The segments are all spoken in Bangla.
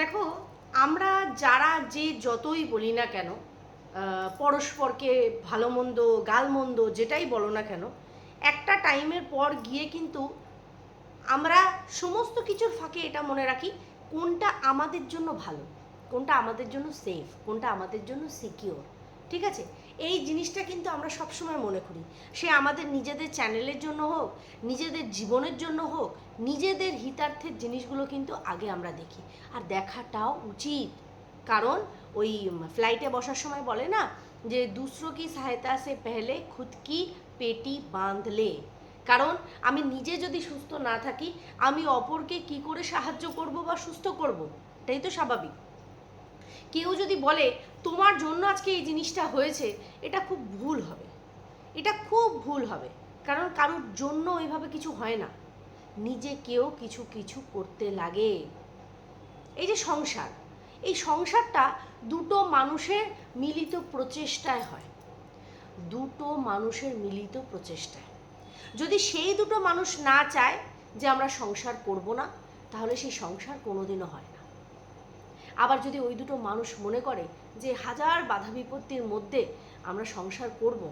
দেখো, আমরা যারা যে যতই বলি না কেন পরস্পরকে ভালো মন্দ গালমন্দ যেটাই বলো না কেন, একটা টাইমের পর গিয়ে কিন্তু আমরা সমস্ত কিছুর ফাঁকে এটা মনে রাখি, কোনটা আমাদের জন্য ভালো, কোনটা আমাদের জন্য সেফ কোনটা আমাদের জন্য সিকিওর ঠিক আছে? এই জিনিসটা কিন্তু আমরা সবসময় মনে করি। সে আমাদের নিজেদের চ্যানেলের জন্য হোক, নিজেদের জীবনের জন্য হোক, নিজেদের হিতার্থের জিনিসগুলো কিন্তু আগে আমরা দেখি। আর দেখাটাও উচিত। কারণ ওই ফ্লাইটে বসার সময় বলে না যে, দুসরো কি সহায়তা সে পেহলে খুদ কি পেটি বাঁধলে কারণ আমি নিজে যদি সুস্থ না থাকি, আমি অপরকে কি করে সাহায্য করব বা সুস্থ করব? এটাই তো স্বাভাবিক। কেউ যদি বলে তোমার জন্য আজকে এই জিনিসটা হয়েছে, এটা খুব ভুল হবে। এটা খুব ভুল হবে, কারণ কারোর জন্য ওইভাবে কিছু হয় না। নিজেকেও কিছু কিছু করতে লাগে। এই যে সংসার, এই সংসারটা দুটো মানুষের মিলিত প্রচেষ্টায় হয়। দুটো মানুষের মিলিত প্রচেষ্টায়। যদি সেই দুটো মানুষ না চায় যে আমরা সংসার করব না, তাহলে সেই সংসার কোনোদিনও হয় না। আবার যদি ওই দুটো মানুষ মনে করে যে হাজার বাধা বিপত্তির মধ্যে আমরা সংসার করব।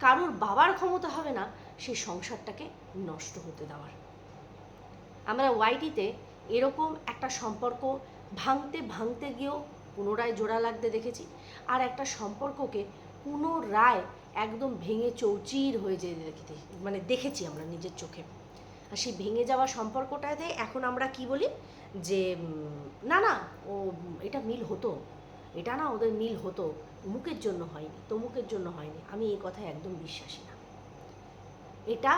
কারোর বাবার ক্ষমতা হবে না সেই সংসারটাকে নষ্ট হতে দেওয়ার। আমরা ওয়াইটিতে এরকম একটা সম্পর্ক ভাঙতে ভাঙতে গিয়েও পুনরায় জোড়া লাগতে দেখেছি, আর একটা সম্পর্ককে পুনরায় একদম ভেঙে চৌচির হয়ে যেতে দেখেছি মানে দেখেছি আমরা নিজের চোখে। আর সেই ভেঙে যাওয়া সম্পর্কটাতে এখন আমরা কি বলি? যে না না, ও, এটা মিল হতো। এটা না ওদের মিল হতো মুখের জন্য হয়নি, তমুকের জন্য হয়নি। আমি এই কথায় একদম বিশ্বাসী না। এটা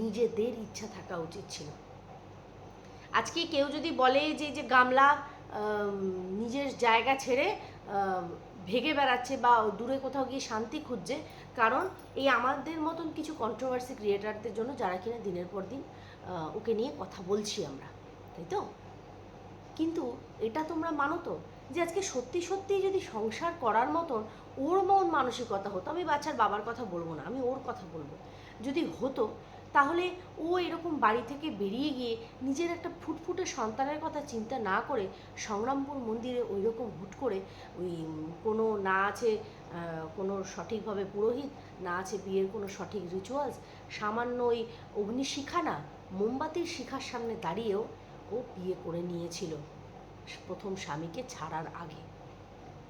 নিজেদের ইচ্ছা থাকা উচিত ছিল। আজকে কেউ যদি বলে যে যে গামলা নিজের জায়গা ছেড়ে ভেগে বেড়াচ্ছে বা দূরে কোথাও গিয়ে শান্তি খুঁজছে, কারণ এই আমাদের মতন কিছু কন্ট্রোভার্সি ক্রিয়েটারদের জন্য যারা কিনা দিনের পর দিন ওকে নিয়ে কথা বলছি আমরা, তাই তো? কিন্তু এটা তোমরা মানো তো? যে আজকে সত্যি সত্যি যদি সংসার করার মতন ওর মন মানসিকতা হতো, আমি বাচ্চার বাবার কথা বলব না, আমি ওর কথা বলব। যদি হতো, তাহলে ও এরকম বাড়ি থেকে বেরিয়ে গিয়ে নিজের একটা ফুটফুটে সন্তানের কথা চিন্তা না করে সংগ্রামপুর মন্দিরে ওই রকম হুট করে ওই কোনো না আছে কোনো সঠিকভাবে পুরোহিত, না আছে বিয়ের কোনো সঠিক রিচুয়ালস সামান্য ওই অগ্নিশিখা না, মোমবাতির শিখার সামনে দাঁড়িয়েও ও বিয়ে করে নিয়েছিল। প্রথম স্বামীকে ছাড়ার আগে।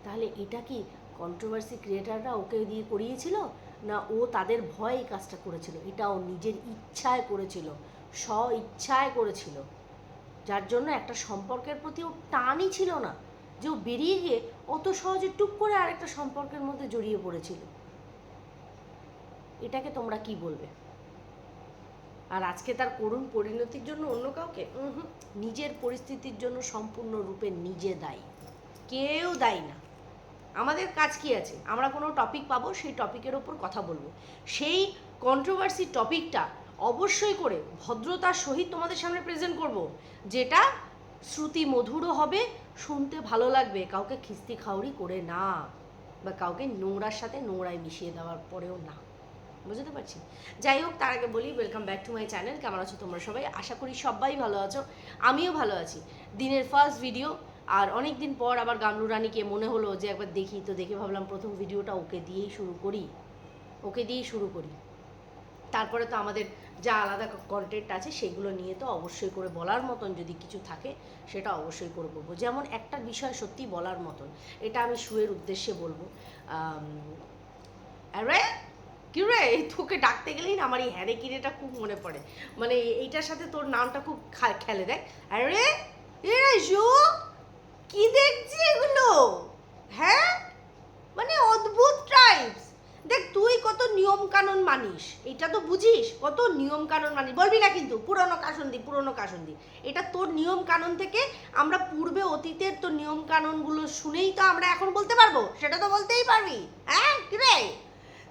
তাহলে এটা কি কন্ট্রোভার্সি ক্রিয়েটাররা ওকে দিয়ে করিয়েছিল? না ও তাদের ভয় এই কাজটা করেছিল? এটা ও নিজের ইচ্ছায় করেছিল স্ব ইচ্ছায় করেছিল। যার জন্য একটা সম্পর্কের প্রতি ওর টানই ছিল না, যে ও বেরিয়ে গিয়ে অত সহজে টুক করে আরেকটা সম্পর্কের মধ্যে জড়িয়ে পড়েছিল। এটাকে তোমরা কি বলবে? আর আজকে তার করুণ পরিণতির জন্য অন্য কাউকে? নিজের পরিস্থিতির জন্য সম্পূর্ণরূপে নিজে দায়ী। কেউ দায়ী না। আমাদের কাজ কি আছে? আমরা কোনো টপিক পাবো, সেই টপিকের ওপর কথা বলব। সেই কন্ট্রোভার্সি টপিকটা অবশ্যই করে ভদ্রতার সহিত তোমাদের সামনে প্রেজেন্ট করব, যেটা শ্রুতি মধুরও হবে, শুনতে ভালো লাগবে, কাউকে খিস্তি খাউরি করে না, বা কাউকে নোংরার সাথে নোংরায় মিশিয়ে দেওয়ার পরেও না। বুঝতে পারছি। যাই হোক, তার আগে বলি welcome back to my channel কেমন আছো তোমরা সবাই? আশা করি সবাই ভালো আছো। আমিও ভালো আছি। দিনের ফার্স্ট ভিডিও আর অনেক দিন পর আবার গামলু রানীকে মনে হলো যে একবার দেখি। তো দেখে ভাবলাম প্রথম ভিডিওটা ওকে দিয়েই শুরু করি। ওকে দিয়েই শুরু করি। তারপরে তো আমাদের যা আলাদা কন্টেন্ট আছে, সেগুলো নিয়ে তো অবশ্যই করে বলার মতন যদি কিছু থাকে, সেটা অবশ্যই করে বলব। যেমন একটা বিষয় সত্যি বলার মতন, এটা আমি শুয়ের উদ্দেশ্যে বলব। কি রে? তোকে ডাকতে গেলেই না আমার এই হ্যারে কিরেটা খুব মনে পড়ে। মানে এইটার সাথে তোর নামটা খুব খেলে দেখ। আরে, এ রাজু, কি দেখছি এগুলো? হ্যাঁ? মানে অদ্ভুত ট্রাইবস দেখ, তুই কত নিয়ম কানুন মানিস, এটা তো বুঝিস? কত নিয়ম কানুন মানিস, বলবি না কিন্তু, পুরনো কাসন্দি পুরনো কাসন্দি। এটা তোর নিয়ম কানুন থেকে আমরা পূর্বে অতীতের তোর নিয়ম কানুনগুলো শুনেই তো আমরা এখন বলতে পারব, সেটা তো বলতেই পারবি। হ্যাঁ কি রে?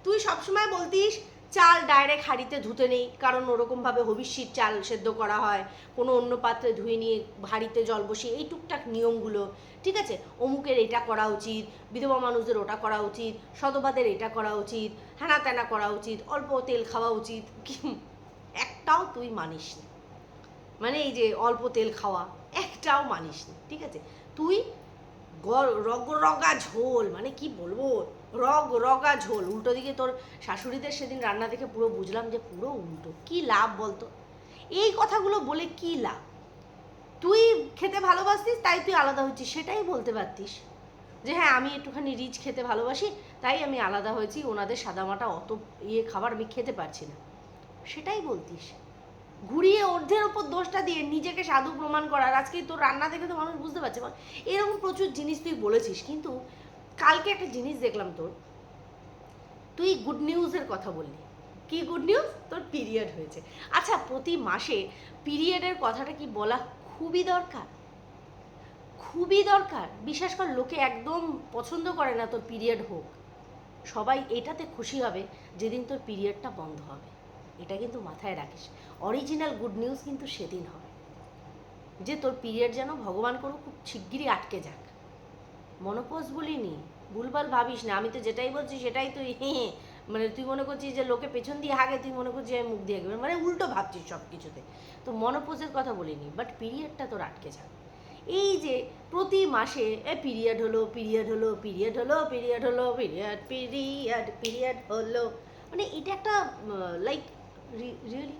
তুই সবসময় বলতিস, চাল ডাইরেক্ট হাঁড়িতে ধুতে নেই, কারণ ওরকমভাবে হবিষ্যির চাল সেদ্ধ করা হয়, কোনো অন্য পাত্রে ধুয়ে নিয়ে হাঁড়িতে জল বসিয়ে, এই টুকটাক নিয়মগুলো, ঠিক আছে? অমুকের এটা করা উচিত, বিধবা মানুষদের ওটা করা উচিত সতবাদের এটা করা উচিত হ্যানা ত্যানা করা উচিত, অল্প তেল খাওয়া উচিত একটাও তুই মানিস না। মানে এই যে অল্প তেল খাওয়া, একটাও মানিস নি, ঠিক আছে? তুই গ- রগ, রগা ঝোল মানে কি বলব? রগ, রগা ঝোল। উল্টো দিকে তোর শাশুড়িদের সেদিন রান্না দেখে পুরো বুঝলাম যে পুরো উল্টো। কি লাভ বলতো? এই কথাগুলো বলে কি লাভ? তুই খেতে ভালোবাসতিস তাই তুই আলাদা হচ্ছিস, সেটাই বলতে পারতিস। যে হ্যাঁ আমি একটুখানি রিচ খেতে ভালোবাসি, তাই আমি আলাদা হয়েছি, ওনাদের সাদামাটা অত ইয়ে খাবার আমি খেতে পারছি না। সেটাই বলতিস। ঘুরিয়ে অর্ধের ওপর দোষটা দিয়ে নিজেকে সাধু প্রমাণ করার। আজকে তোর রান্না দেখে তো মানুষ বুঝতে পারছে, এরকম প্রচুর জিনিস তুই বলেছিস, কিন্তু কালকে একটা জিনিস দেখলাম তোর। তুই গুড নিউজের কথা বললি। কি গুড নিউজ তোর পিরিয়ড হয়েছে। আচ্ছা প্রতি মাসে পিরিয়ডের কথাটা কি বলা খুবই দরকার? খুবই দরকার। বিশ্বাস কর, লোকে একদম পছন্দ করে না তোর পিরিয়ড হোক। সবাই এটাতে খুশি হবে যেদিন তোর পিরিয়ডটা বন্ধ হবে। এটা কিন্তু মাথায় রাখিস। অরিজিনাল গুড নিউজ কিন্তু সেদিন হবে। যে তোর পিরিয়ড যেন ভগবান করুক, খুব শিগগিরই আটকে যাক। মনোপজ বলিনি। ভুলভাল ভাবিস না, আমি তো যেটাই বলছি সেটাই তুই হ্যাঁ মানে তুই মনে করছিস যে লোকে পেছন দিয়ে হাগে, তুই মনে করছিস আমি মুখ দিয়ে হাগবে মানে উল্টো ভাবছিস সব কিছুতে তো মনোপোজের কথা বলিনি বাট পিরিয়ডটা তোর আটকে যাক। এই যে প্রতি মাসে, এ পিরিয়ড হলো পিরিয়ড হলো পিরিয়ড হলো পিরিয়ড হলো পিরিয়ড পিরিয়ড পিরিয়ড হলো মানে এটা একটা লাইক রিয়েলি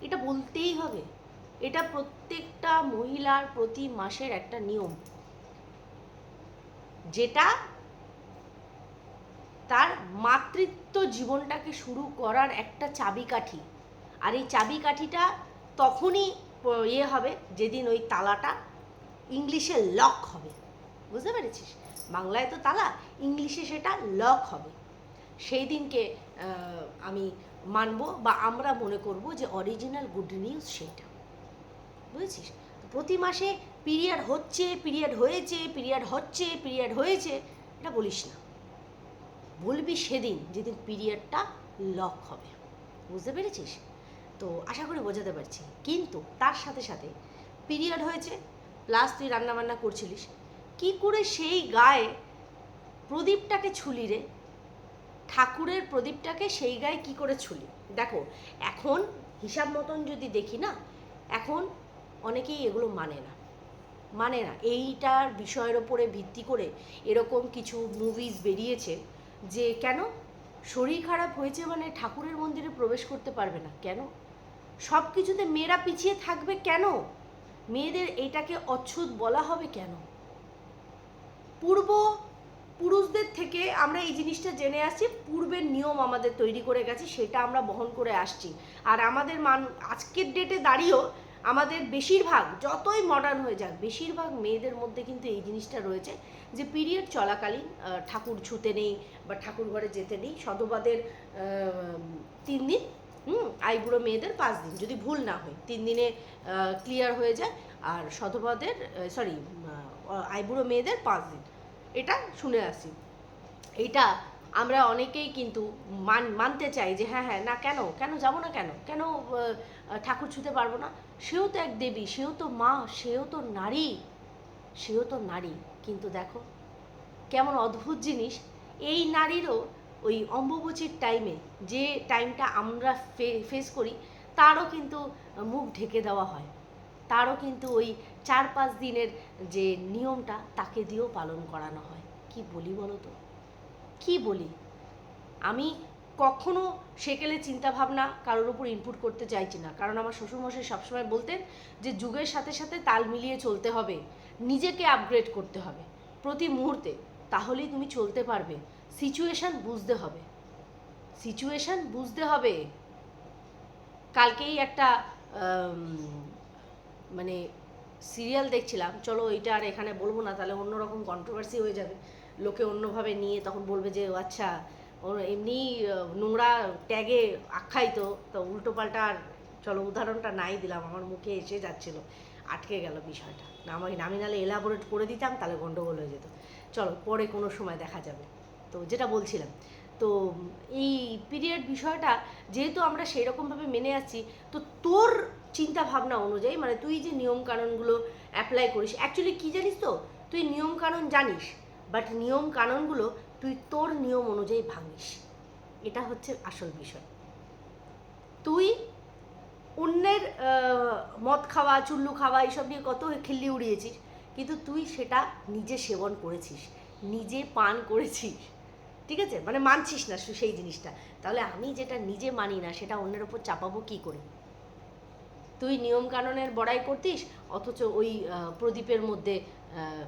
এটা বলতেই হবে। এটা প্রত্যেকটা মহিলার প্রতি মাসের একটা নিয়ম। যেটা তার মাতৃত্ব জীবনটাকে শুরু করার একটা চাবিকাঠি। আর এই চাবিকাঠিটা তখনই ইয়ে হবে যেদিন ওই তালাটা ইংলিশে লক হবে। বুঝতে পেরেছিস? বাংলায় তো তালা, ইংলিশে সেটা লক হবে। সেই দিনকে আমি মানব বা আমরা মনে করব যে অরিজিনাল গুড নিউজ সেটা। বুঝেছিস? প্রতি মাসে পিরিয়ড হচ্ছে, পিরিয়ড হয়েছে, পিরিয়ড হচ্ছে, পিরিয়ড হয়েছে, এটা বলিস না। বলবি সেদিন যেদিন পিরিয়ডটা লক হবে। বুঝতে পেরেছিস? তো আশা করি বোঝাতে পারছি। কিন্তু তার সাথে সাথে পিরিয়ড হয়েছে, প্লাস তুই রান্নাবান্না করছিলিস। কি করে সেই গায়ে প্রদীপটাকে ছুলি রে? ঠাকুরের প্রদীপটাকে সেই গায়ে কি করে ছুলি? দেখো, এখন হিসাব মতন যদি দেখি না, এখন অনেকেই এগুলো মানে না। মানে না, এইটার বিষয়ের ওপরে ভিত্তি করে এরকম কিছু মুভিজ বেরিয়েছে যে কেন? শরীর খারাপ হয়েছে মানে ঠাকুরের মন্দিরে প্রবেশ করতে পারবে না, কেন? সব কিছুতে মেয়েরা পিছিয়ে থাকবে কেন? মেয়েদের এটাকে অচ্ছুত বলা হবে কেন? পূর্ব পুরুষদের থেকে আমরা এই জিনিসটা জেনে আসছি, পূর্বের নিয়ম আমাদের তৈরি করে গেছে, সেটা আমরা বহন করে আসছি। আর আমাদের মান, আজকের ডেটে দাঁড়িয়েও আমাদের বেশিরভাগ যতই মডার্ন হয়ে যাক বেশিরভাগ মেয়েদের মধ্যে কিন্তু এই জিনিসটা রয়েছে যে পিরিয়ড চলাকালীন ঠাকুর ছুতে নেই বা ঠাকুর ঘরে যেতে নেই সধবাদের আহ, তিন দিন হুম আইবুড়ো মেয়েদের পাঁচ দিন যদি ভুল না হয় তিন দিনে ক্লিয়ার হয়ে যায় আর সধবাদের সরি আইবুড়ো মেয়েদের পাঁচ দিন। এটা শুনে আসি। এটা আমরা অনেকেই কিন্তু মান, মানতে চাই যে হ্যাঁ হ্যাঁ না কেন কেন যাব না কেন? কেন ঠাকুর ছুতে পারব না? সেও তো এক দেবী, সেও তো মা, সেও তো নারী, সেও তো নারী। কিন্তু দেখো, কেমন অদ্ভুত জিনিস, এই নারীরও ওই অম্বুবচীর টাইমে যে টাইমটা আমরা ফেস করি, তারও কিন্তু মুখ ঢেকে দেওয়া হয়। তারও কিন্তু ওই চার পাঁচ দিনের যে নিয়মটা, তাকে দিয়েও পালন করানো হয়। কি বলি বলো তো? কি বলি? আমি কখনো সেকেলে চিন্তাভাবনা কারোর উপর ইনপুট করতে চাইছি না। কারণ আমার শ্বশুরমশাই সবসময় বলতেন যে, যুগের সাথে সাথে তাল মিলিয়ে চলতে হবে, নিজেকে আপগ্রেড করতে হবে, প্রতি মুহূর্তে। তাহলেই তুমি চলতে পারবে। সিচুয়েশান বুঝতে হবে। সিচুয়েশান বুঝতে হবে। কালকেই একটা মানে সিরিয়াল দেখছিলাম। চলো এটা আর এখানে বলব না, তাহলে অন্যরকম কন্ট্রোভার্সি হয়ে যাবে। লোকে অন্যভাবে নিয়ে তখন বলবে যে আচ্ছা ও এমনি নোংরা ট্যাগে আখ্যায়িত। তো উল্টো পাল্টা আর, চলো, উদাহরণটা নাই দিলাম, আমার মুখে এসে যাচ্ছিল, আটকে গেল বিষয়টা। না আমাকে আমি নাহলে এলাবোরেট করে দিতাম, তাহলে গন্ডগোল হয়ে যেত। চলো, পরে কোনো সময় দেখা যাবে। তো যেটা বলছিলাম, তো এই পিরিয়ড বিষয়টা, যেহেতু আমরা সেই রকমভাবে মেনে আসছি তো তোর চিন্তা ভাবনা অনুযায়ী মানে তুই যে নিয়ম কানুনগুলো অ্যাপ্লাই করিস অ্যাকচুয়ালি কী জানিস তো? তুই নিয়ম কানুন জানিস। বাট নিয়ম কানুনগুলো তুই তোর নিয়ম অনুযায়ী ভাঙিস। এটা হচ্ছে আসল বিষয়। তুই অন্যের মদ খাওয়া, চুল্লু খাওয়া, এইসব নিয়ে কত খিল্লি উড়িয়েছিস, কিন্তু তুই সেটা নিজে সেবন করেছিস, নিজে পান করেছিস। ঠিক আছে? মানে মানছিস না সেই জিনিসটা। তাহলে আমি যেটা নিজে মানি না, সেটা অন্যের ওপর চাপাবো কি করে? তুই নিয়ম কানুনের বড়াই করতিস, অথচ ওই প্রদীপের মধ্যে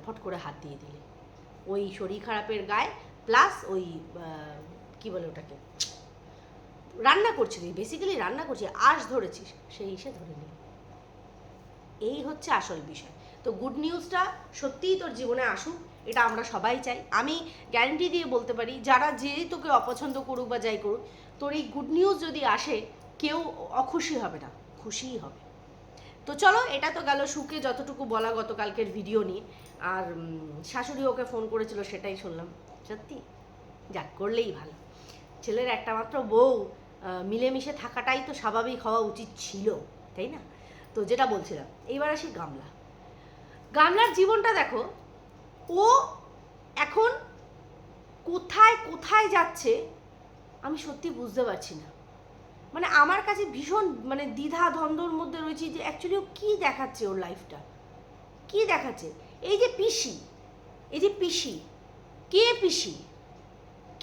ফট করে হাত দিয়ে দিলি। ওই শরীর খারাপের গায়ে প্লাস ওই কি বলে ওটাকে? রান্না করছিলি বেসিক্যালি রান্না করছি, আঁশ ধরেছিস সেই এসে ধরে নিল এই হচ্ছে আসল বিষয়। তো গুড নিউজটা সত্যিই তোর জীবনে আসুক, এটা আমরা সবাই চাই। আমি গ্যারেন্টি দিয়ে বলতে পারি, যারা যেই তোকে অপছন্দ করুক বা যাই করুক, তোর এই গুড নিউজ যদি আসে, কেউ অখুশি হবে না, খুশিই হবে। তো চলো, এটা তো গেল সুখে যতটুকু বলা গতকালকের ভিডিও নিয়ে। আর শাশুড়ি ওকে ফোন করেছিল, সেটাই শুনলাম। সত্যি? যাক, করলেই ভালো। ছেলের একটা মাত্র বউ মিলেমিশে থাকাটাই তো স্বাভাবিক হওয়া উচিত ছিল, তাই না? তো যেটা বলছিলাম, এইবার আসি গামলা। গামলার জীবনটা দেখো, ও এখন কোথায় কোথায় যাচ্ছে, আমি সত্যি বুঝতে পারছি না। মানে আমার কাছে ভীষণ মানে দ্বিধা, দ্বন্দ্বর মধ্যে রয়েছে যে অ্যাকচুয়ালি ও কী দেখাচ্ছে ওর লাইফটা কী দেখাচ্ছে? এই যে পিসি, এই যে পিসি, কে পিসি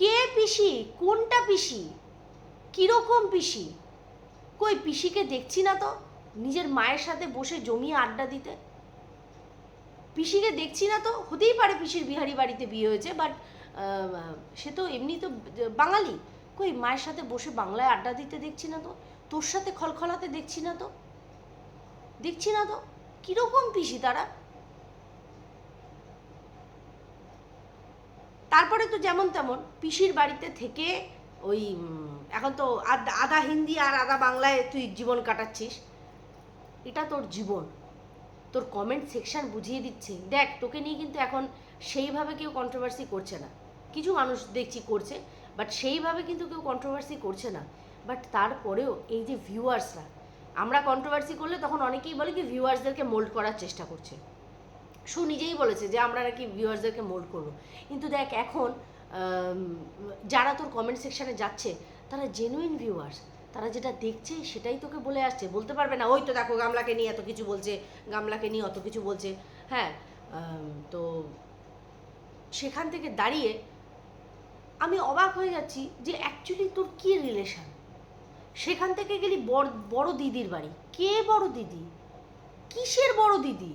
কে পিসি, কোনটা পিসি, কীরকম পিসি? কই, পিসিকে দেখছি না তো, নিজের মায়ের সাথে বসে জমিয়ে আড্ডা দিতে। পিসিকে দেখছি না তো, হতেই পারে পিসির বিহারি বাড়িতে বিয়ে হয়েছে বাট সে তো এমনি তো বাঙালি। কই, মায়ের সাথে বসে বাংলায় আড্ডা দিতে দেখছি না তো, তোর সাথে খলখলাতে দেখছি না তো। দেখছি না তো, কীরকম পিসি তারা? তারপরে তো যেমন তেমন পিসির বাড়িতে থেকে ওই এখন তো আধা হিন্দি আর আধা বাংলায় তুই জীবন কাটাচ্ছিস। এটা তোর জীবন। তোর কমেন্ট সেকশন বুঝিয়ে দিচ্ছে। দেখ, তোকে নিয়ে কিন্তু এখন সেইভাবে কেউ কন্ট্রোভার্সি করছে না। কিছু মানুষ দেখছি করছে বাট সেইভাবে কিন্তু কেউ কন্ট্রোভার্সি করছে না। বাট তারপরেও এই যে ভিউয়ার্সরা আমরা কন্ট্রোভার্সি করলে তখন অনেকেই বলে কি ভিউয়ার্সদেরকে মোল্ড করার চেষ্টা করছে। সু নিজেই বলেছে যে আমরা নাকি ভিউয়ার্সদেরকে মোল্ড করব। কিন্তু দেখ এখন যারা তোর কমেন্ট সেকশনে যাচ্ছে, তারা জেনুইন ভিউয়ার্স তারা যেটা দেখছে সেটাই তোকে বলে আসছে। বলতে পারবে না, ওই তো দেখো গামলাকে নিয়ে এত কিছু বলছে, গামলাকে নিয়ে অত কিছু বলছে। হ্যাঁ তো সেখান থেকে দাঁড়িয়ে আমি অবাক হয়ে যাচ্ছি যে অ্যাকচুয়ালি তোর কী রিলেশন সেখান থেকে গেলি বড় বড় দিদির বাড়ি। কে বড় দিদি? কিসের বড় দিদি?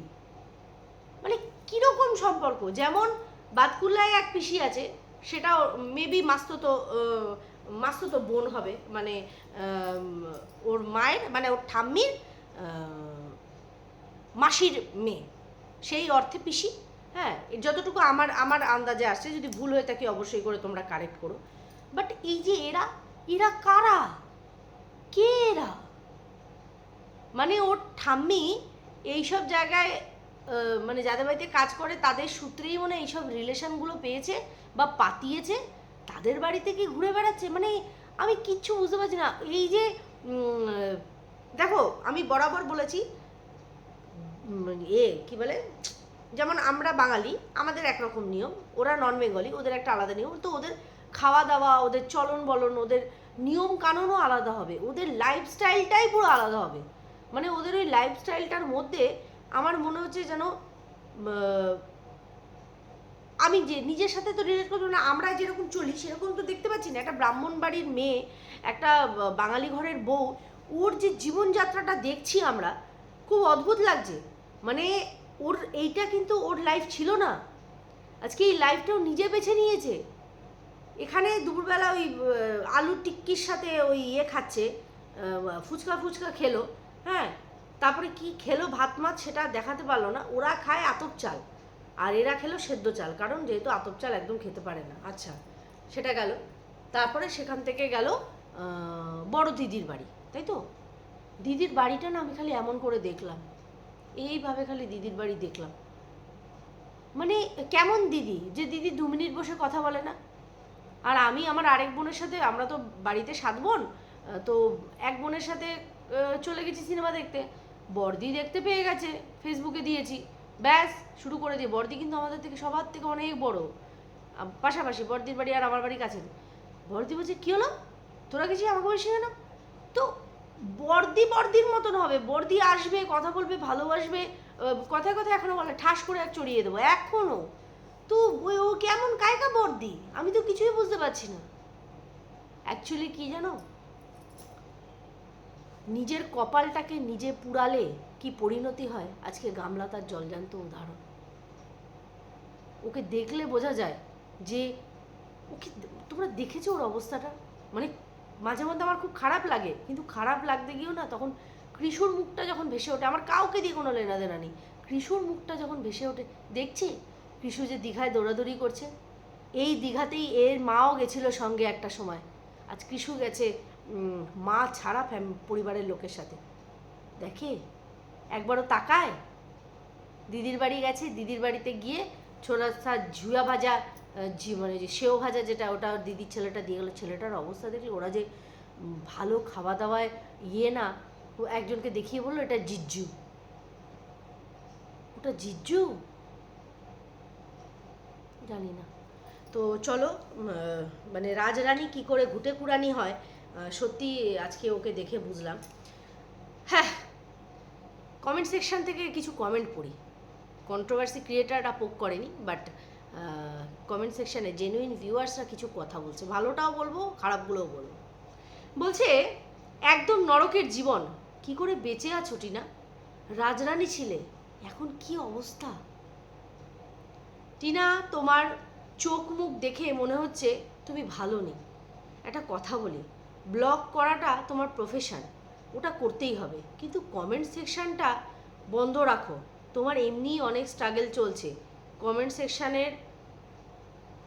মানে কীরকম সম্পর্ক? যেমন বাতকুল্লায় এক পিসি আছে, সেটা মেবি মাস্ততো মাস্ততো বোন হবে মানে ওর মায়ের মানে ওর ঠাম্মির মাসির মেয়ে। সেই অর্থে পিসি হ্যাঁ? যতটুকু আমার আমার আন্দাজে আসছে, যদি ভুল হয়ে থাকে অবশ্যই করে তোমরা কারেক্ট করো। বাট এই যে এরা এরা কারা? কে এরা? মানে ওর ঠাম্মি এইসব জায়গায় মানে যাদের বাড়িতে কাজ করে, তাদের সূত্রেই মনে এইসব রিলেশনগুলো পেয়েছে বা পাতিয়েছে। তাদের বাড়িতে কি ঘুরে বেড়াচ্ছে? মানে আমি কিচ্ছু বুঝতে পারছি না। এই যে দেখো, আমি বরাবর বলেছি এ, কি বলে? যেমন আমরা বাঙালি, আমাদের একরকম নিয়ম। ওরা নন বেঙ্গলি ওদের একটা আলাদা নিয়ম। তো ওদের খাওয়া দাওয়া ওদের চলন বলন ওদের নিয়ম কানুনও আলাদা হবে। ওদের লাইফস্টাইলটাই পুরো আলাদা হবে। মানে ওদের ওই লাইফস্টাইলটার মধ্যে আমার মনে হচ্ছে যেন আমি যে নিজের সাথে তো রিলেট করব না, আমরা যেরকম চলি সেরকম তো দেখতে পাচ্ছি না। একটা ব্রাহ্মণ বাড়ির মেয়ে, একটা বাঙালি ঘরের বউ, ওর যে জীবনযাত্রাটা দেখছি আমরা, খুব অদ্ভুত লাগছে। মানে ওর, এইটা কিন্তু ওর লাইফ ছিল না। আজকে এই লাইফটাও নিজে বেছে নিয়েছে। এখানে দুপুরবেলা ওই আলুর টিক্কির সাথে ওই ইয়ে খাচ্ছে ফুচকা ফুচকা খেলো হ্যাঁ? তারপরে কি খেলো ভাত মাছ সেটা দেখাতে পারল না। ওরা খায় আতপ চাল। আর এরা খেলো সেদ্ধ চাল। কারণ যেহেতু আতপ চাল একদম খেতে পারে না। আচ্ছা সেটা গেল। তারপরে সেখান থেকে গেল বড় দিদির বাড়ি, তাই তো? দিদির বাড়িটা না আমি খালি এমন করে দেখলাম। এইভাবে খালি দিদির বাড়ি দেখলাম। মানে কেমন দিদি? যে দিদি দু মিনিট বসে কথা বলে না। আর আমি আমার আরেক বোনের সাথে, আমরা তো বাড়িতে সাত বোন তো এক বোনের সাথে চলে গেছি সিনেমা দেখতে। বর্দি দেখতে পেয়ে গেছে ফেসবুকে দিয়েছি। ব্যাস, শুরু করে দিয়ে। বর্দি কিন্তু আমাদের থেকে সবার থেকে অনেক বড়। পাশাপাশি বর্দির বাড়ি আর আমার বাড়ি কাছে বর্দি বলছে, কী হলো? তোরা গেছিস আমাকে বলছিস কেন? তো বর্দি বর্দির মতন হবে। বর্দি আসবে, কথা বলবে, ভালোবাসবে কথায় কথায় এখনও বলে, ঠাস করে এক চড়িয়ে দেবো, এখনও। তো ও কেমন কায়কা বর্দি আমি তো কিছুই বুঝতে পারছি না। অ্যাকচুয়ালি কি জানো? নিজের কপালটাকে নিজে পুড়ালে কি পরিণতি হয়? আজকে গামলা তার জলজান্ত উদাহরণ। ওকে দেখলে বোঝা যায় যে ওকে তোমরা দেখেছ ওর অবস্থাটা? মানে মাঝে মধ্যে আমার খুব খারাপ লাগে, কিন্তু খারাপ লাগতে গিয়েও না, তখন কৃষুর মুখটা যখন ভেসে ওঠে, আমার কাউকে দিয়ে কোনো লেনা দেনা নেই। কৃষুর মুখটা যখন ভেসে ওঠে, দেখছি কৃষু যে দীঘায় দৌড়াদৌড়ি করছে? এই দীঘাতেই এর মাও গেছিল সঙ্গে একটা সময়। আজ কৃষু গেছে মা ছাড়া পরিবারের লোকের সাথে। দেখে? একবারও তাকায়? দিদির বাড়ি গেছে, দিদির বাড়িতে গিয়ে ছোলা সা ঝুয়া ভাজা জি- মানে যে সেও ভাজা যেটা, ওটা দিদির ছেলেটা দিয়ে গেলো। ছেলেটার অবস্থা দেখলে ওরা যে ভালো খাওয়া দাওয়ায় ইয়ে না, ও একজনকে দেখিয়ে বলল, এটা জিজ্জু। ওটা জিজ্জু? জানি না। তো চলো মানে রাজরানী কি করে ঘুটে কুড়ানি হয় সত্যি আজকে ওকে দেখে বুঝলাম। হ্যাঁ কমেন্ট সেকশন থেকে কিছু কমেন্ট পড়ি। কন্ট্রোভার্সি ক্রিয়েটাররা পোক করেনি বাট কমেন্ট সেকশানে জেনুইন ভিউয়ার্সরা কিছু কথা বলছে। ভালোটাও বলব, খারাপগুলোও বলব। বলছে, একদম নরকের জীবন, কি করে বেঁচে আছো টিনা? রাজরানী ছিলে, এখন কি অবস্থা? টিনা, তোমার চোখ মুখ দেখে মনে হচ্ছে তুমি ভালো নেই। একটা কথা বলি ব্লগ করাটা তোমার প্রফেশন ওটা করতেই হবে। কিন্তু কমেন্ট সেকশানটা বন্ধ রাখো। তোমার এমনিই অনেক স্ট্রাগল চলছে। কমেন্ট সেকশানের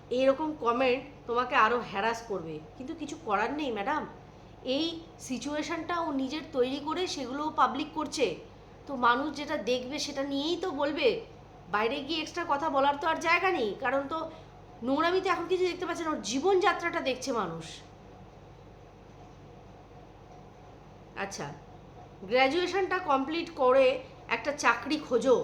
এইরকম কমেন্ট তোমাকে আরও হ্যারাস করবে। কিন্তু কিছু করার নেই ম্যাডাম এই সিচুয়েশানটা ও নিজের তৈরি করে সেগুলোও পাবলিক করছে। তো মানুষ যেটা দেখবে সেটা নিয়েই তো বলবে। বাইরে গিয়ে এক্সট্রা কথা বলার তো আর জায়গা নেই। কারণ তো নোংরামিতে এখন কিছু দেখতে পাচ্ছে না। ওর জীবনযাত্রাটা দেখছে মানুষ। আচ্ছা গ্র্যাজুয়েশনটা কমপ্লিট করে একটা চাকরি খোঁজো।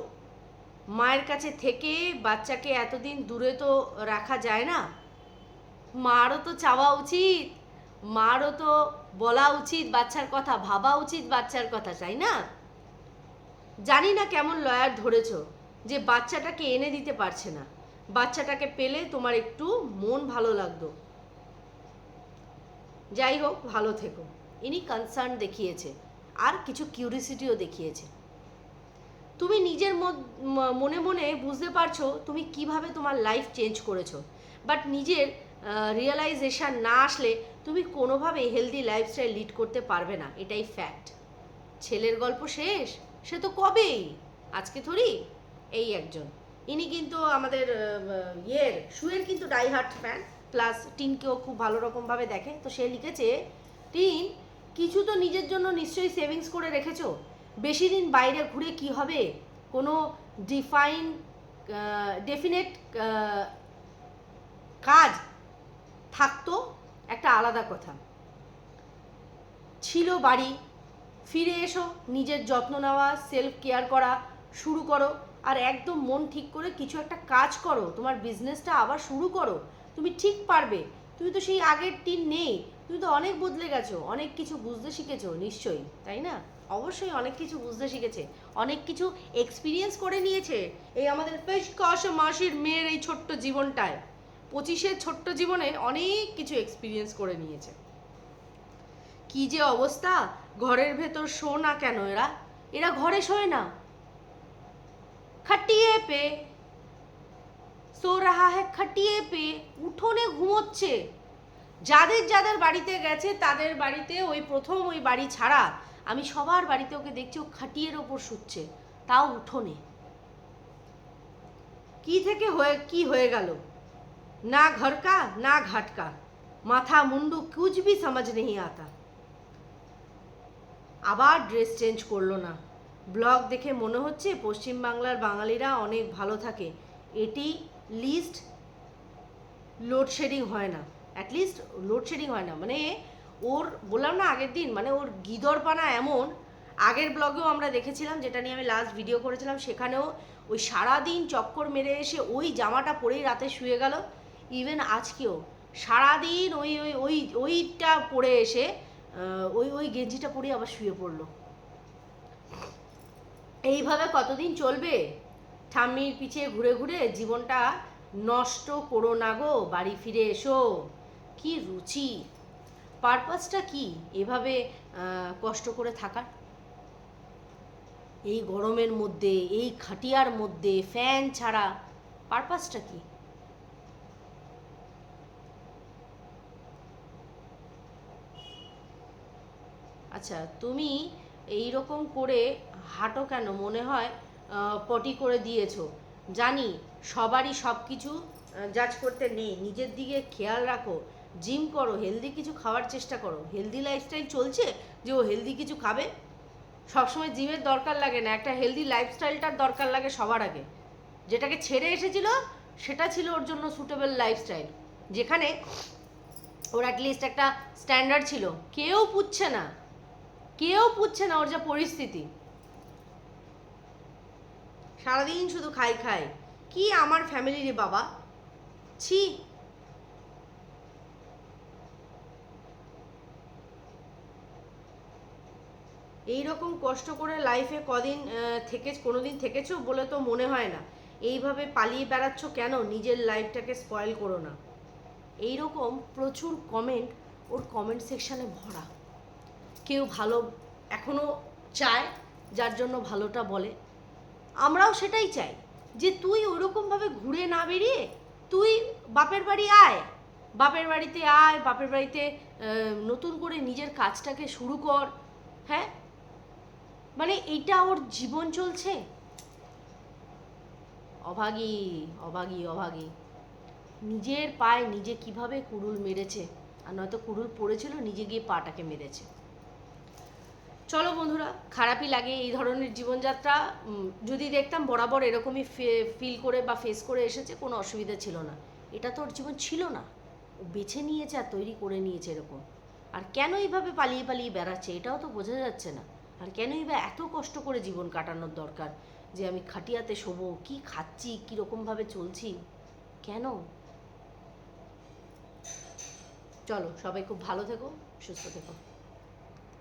মায়ের কাছে থেকে বাচ্চাকে এতদিন দূরে তো রাখা যায় না। মারও তো চাওয়া উচিত, মারও তো বলা উচিত, বাচ্চার কথা ভাবা উচিত, বাচ্চার কথা, তাই না? জানি না কেমন লয়ার ধরেছ, যে বাচ্চাটাকে এনে দিতে পারছে না। বাচ্চাটাকে পেলে তোমার একটু মন ভালো লাগতো। যাই হোক, ভালো থেকো। ইনি কনসার্ন দেখিয়েছে, আর কিছু কিউরিসিটিও দেখিয়েছে। তুমি নিজের মনে মনে বুঝতে পারছ তুমি কীভাবে তোমার লাইফ চেঞ্জ করেছ। বাট নিজের রিয়েলাইজেশন না আসলে তুমি কোনোভাবে হেলদি লাইফস্টাইল লিড করতে পারবে না, এটাই ফ্যাক্ট ছেলের গল্প শেষ? সে তো কবেই? আজকে থরি? এই একজন। ইনি কিন্তু আমাদের ইয়ের শুয়ের কিন্তু ডাইহার্ট ফ্যান প্লাস টিনকেও খুব ভালো রকমভাবে দেখে। তো সে লিখেছে, টিন কিছু তো নিজের জন্য নিশ্চয়ই সেভিংস করে রেখেছো। বেশি দিন বাইরে ঘুরে কি হবে? কোনো ডিফাইন ডেফিনেট কাজ থাকতো? একটা আলাদা কথা। ছিল বাড়ি, ফিরে এসো, নিজের যত্ন নেওয়া সেলফ কেয়ার করা, শুরু করো। আর একদম মন ঠিক করে কিছু একটা কাজ করো। তোমার বিজনেসটা আবার শুরু করো। তুমি ঠিক পারবে। তুমি তো সেই আগের টিন নেই। তুমি তো অনেক বদলে গেছো, অনেক কিছু বুঝতে শিখেছো, নিশ্চয়ই, তাই না? অবশ্যই অনেক কিছু বুঝতে শিখেছে, অনেক কিছু এক্সপিরিয়েন্স করে নিয়েছে এই আমাদের বেশ কষ মাসির মেয়ের এই ছোট্ট জীবনটায়। পঁচিশের ছোট্ট জীবনে অনেক কিছু এক্সপিরিয়েন্স করে নিয়েছে। কি যে অবস্থা, ঘরের ভেতর শো না কেন এরা? এরা ঘরে শোয় না। খাটিয়ে পে, সো রাহা হ্যাঁ খাটিয়ে পে, উঠোনে ঘুমোচ্ছে। যাদের যাদের বাড়িতে গেছে, তাদের বাড়িতে ওই প্রথম ওই বাড়ি ছাড়া আমি সবার বাড়িতে ওকে দেখছি, ও খাটিয়ের ওপর শুচ্ছে। তাও উঠোনে। কি থেকে হয়ে, কি হয়ে গেল? না ঘরকা, না ঘাটকা। মাথা মুন্ডু ভি সমাজ নেই আতা। আবার ড্রেস চেঞ্জ করল না। ব্লগ দেখে মনে হচ্ছে পশ্চিমবাংলার বাঙালিরা অনেক ভালো থাকে। এটি লিস্ট লোডশেডিং হয় না। অ্যাটলিস্ট লোডশেডিং হয় না। মানে ওর বললাম না আগের দিন মানে ওর গিদরপানা এমন। আগের ব্লগেও আমরা দেখেছিলাম, যেটা নিয়ে আমি লাস্ট ভিডিও করেছিলাম, সেখানেও ওই সারাদিন চক্কর মেরে এসে ওই জামাটা পরেই রাতে শুয়ে গেল। ইভেন আজকেও। সারাদিন ওই ওই ওই, ওইটা পরে এসে ওই ওই গেঞ্জিটা পরে আবার শুয়ে পড়ল। এইভাবে কতদিন চলবে? ঠাম্মির পিছিয়ে ঘুরে ঘুরে জীবনটা নষ্ট করো না গো, বাড়ি ফিরে এসো। কি রুচি? পারপাসটা কি? এভাবে কষ্ট করে থাকার? এই গরমের মধ্যে, এই খাটিয়ার মধ্যে, ফ্যান ছাড়া পারপাসটা কি? আচ্ছা তুমি এই রকম করে হাঁটো কেন? মনে হয় পটি করে দিয়েছ। জানি, সবারই সব কিছু জাজ করতে নেই। নিজের দিকে খেয়াল রাখো। জিম করো হেলদি কিছু খাওয়ার চেষ্টা করো। হেলদি লাইফস্টাইল চলছে যে ও হেলদি কিছু খাবে। সবসময় জিমের দরকার লাগে না, একটা হেলদি লাইফস্টাইলটার দরকার লাগে সবার আগে। যেটাকে ছেড়ে এসেছিল, সেটা ছিল ওর জন্য সুটেবল লাইফস্টাইল যেখানে ওর অ্যাটলিস্ট একটা স্ট্যান্ডার্ড ছিল। কেউ পুচ্ছে না। কেউ পুচ্ছে না ওর যা পরিস্থিতি। সারাদিন শুধু খাই খাই। কি আমার ফ্যামিলি রে বাবা? ছি এই রকম কষ্ট করে লাইফে কদিন থেকে, কোনোদিন থেকেছো বলে তো মনে হয় না। এইভাবে পালিয়ে বেড়াচ্ছ কেন? নিজের লাইফটাকে স্পয়েল করো না। এই রকম প্রচুর কমেন্ট ওর কমেন্ট সেকশানে ভরা। কেউ ভালো এখনও চায়, যার জন্য ভালোটা বলে। আমরাও সেটাই চাই যে তুই ওরকমভাবে ঘুরে না বেরিয়ে তুই বাপের বাড়ি আয়। বাপের বাড়িতে আয়, বাপের বাড়িতে নতুন করে নিজের কাজটাকে শুরু কর। হ্যাঁ? মানে এইটা ওর জীবন চলছে? অভাগী অভাগী অভাগী। নিজের পায়ে নিজে কীভাবে কুড়ুল মেরেছে? আর নয়তো কুড়ুল পড়েছিল, নিজে গিয়ে পাটাকে মেরেছে। চলো বন্ধুরা, খারাপই লাগে এই ধরনের জীবনযাত্রা। যদি দেখতাম বরাবর এরকমই ফিল করে বা ফেস করে এসেছে, কোনো অসুবিধা ছিল না। এটা তো ওর জীবন ছিল না। ও বেছে নিয়েছে আর তৈরি করে নিয়েছে এরকম। আর কেন এইভাবে পালিয়ে পালিয়ে বেড়াচ্ছে? এটাও তো বোঝা যাচ্ছে না। আর কেনই বা এত কষ্ট করে জীবন কাটানোর দরকার যে আমি খাটিয়াতে শোবো, কি খাচ্ছি কীরকমভাবে চলছি? কেন? চলো, সবাই খুব ভালো থেকো, সুস্থ থেকো।